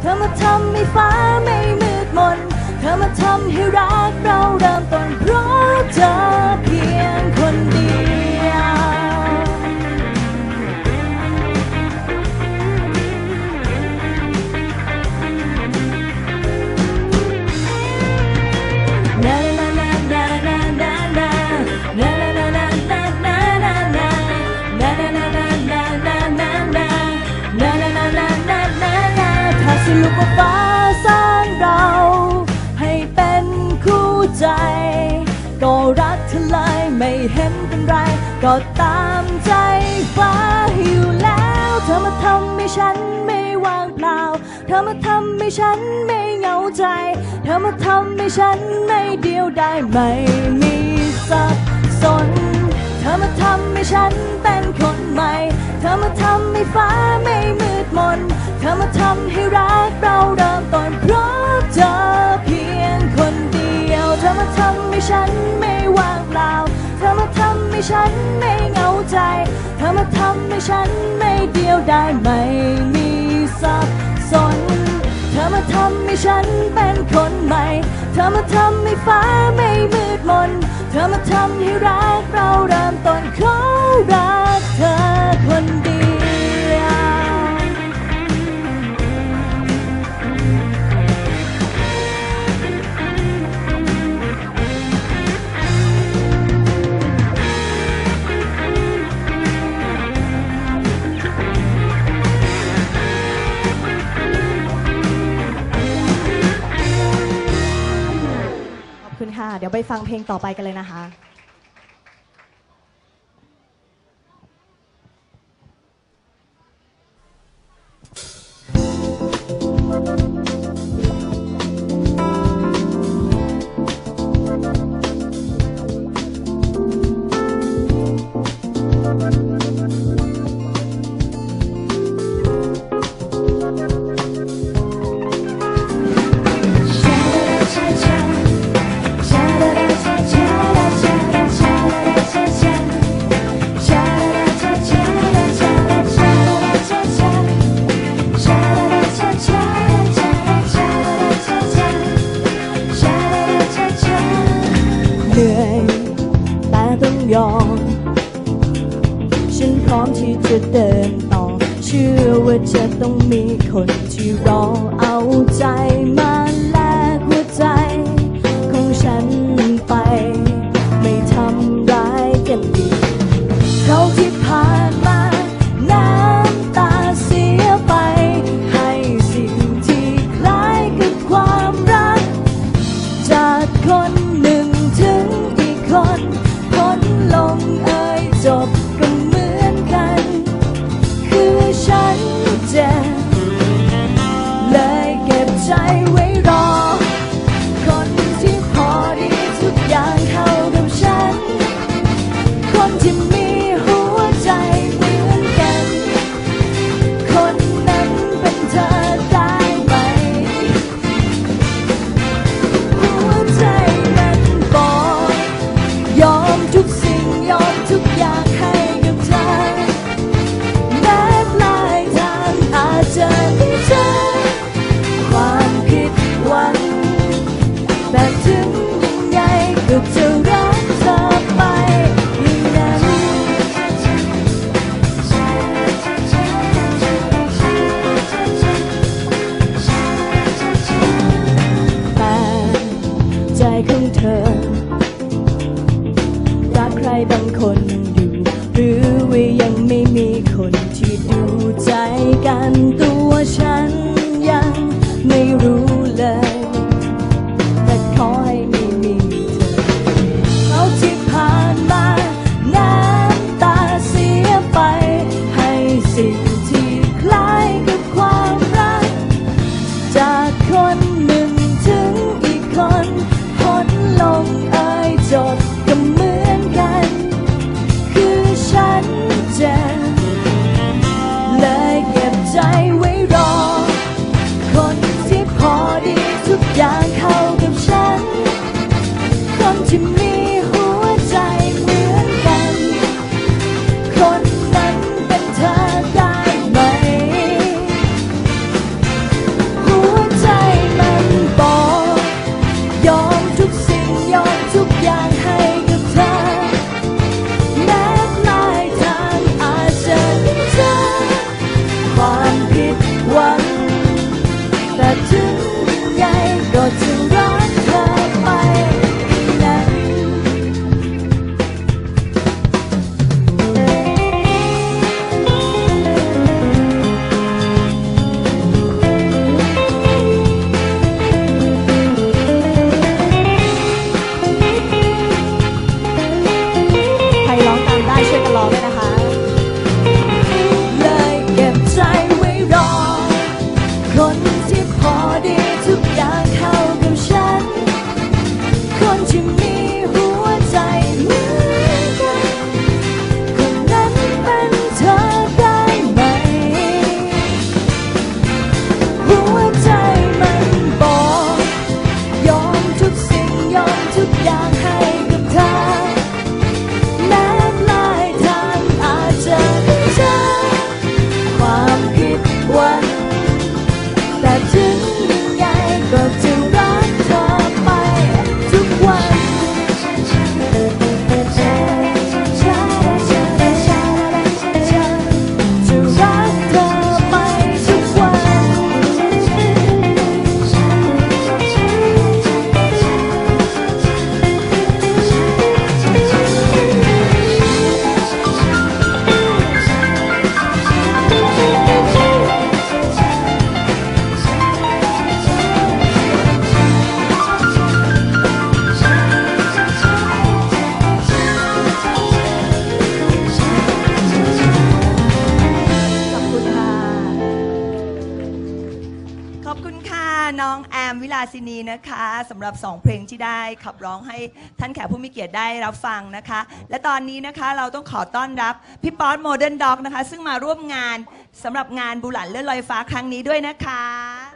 เธอมาทำให้ฟ้าไม่มืดมน เธอมาทำให้รักเราเริ่มต้นเพราะเธอ สรุปว่าฟ้าสร้างเรา ให้เป็นคู่ใจ ก็รักเธอเลยไม่เห็นเป็นไร ก็ตามใจฟ้าอยู่แล้ว เธอมาทำให้ฉันไม่ว่างเปล่า เธอมาทำให้ฉันไม่เหงาใจ เธอมาทำให้ฉันไม่เดียวได้ไม่มีสับสน เธอมาทำให้ฉันเป็นคนใหม่ เธอมาทำให้ฟ้าไม่มืดมน อมาทำให้รักเราเริ่มต้นเพราะเธอเพียงคนเดียว เธอมาทำให้ฉันไม่ว่างเปล่า เธอมาทำให้ฉันไม่เหงาใจ เธอมาทำให้ฉันไม่เดียวได้ไม่มีสับสน เธอมาทำให้ฉันเป็นคนใหม่ เธอมาทำให้ฟ้าไม่มืดมน เธอมาทำให้รักเราเริ่มต้นขอ ฟังเพลงต่อไปกันเลยนะคะ 温度。 วิลาสินีนะคะสำหรับสองเพลงที่ได้ขับร้องให้ท่านแขกผู้มีเกียรติได้รับฟังนะคะ และตอนนี้นะคะเราต้องขอต้อนรับพี่ป๊อตโมเดิร์นด็อกนะคะ ซึ่งมาร่วมงานสำหรับงานบุหลันเลื่อนลอยฟ้าครั้งนี้ด้วยนะคะ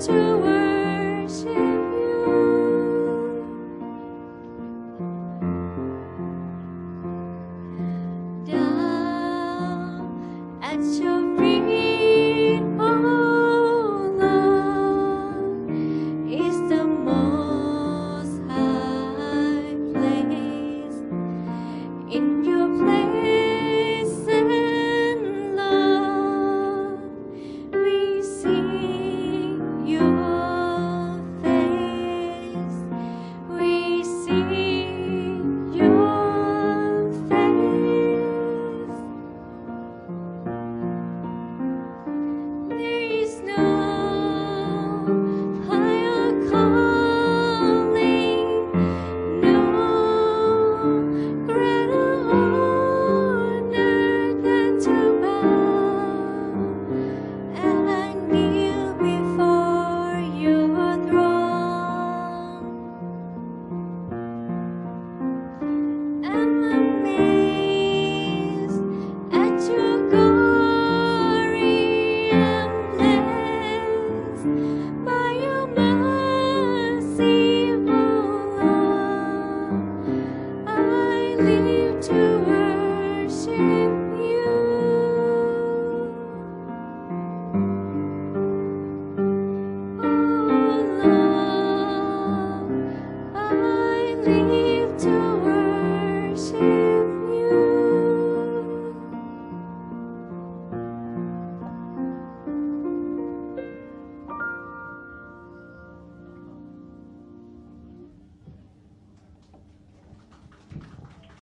to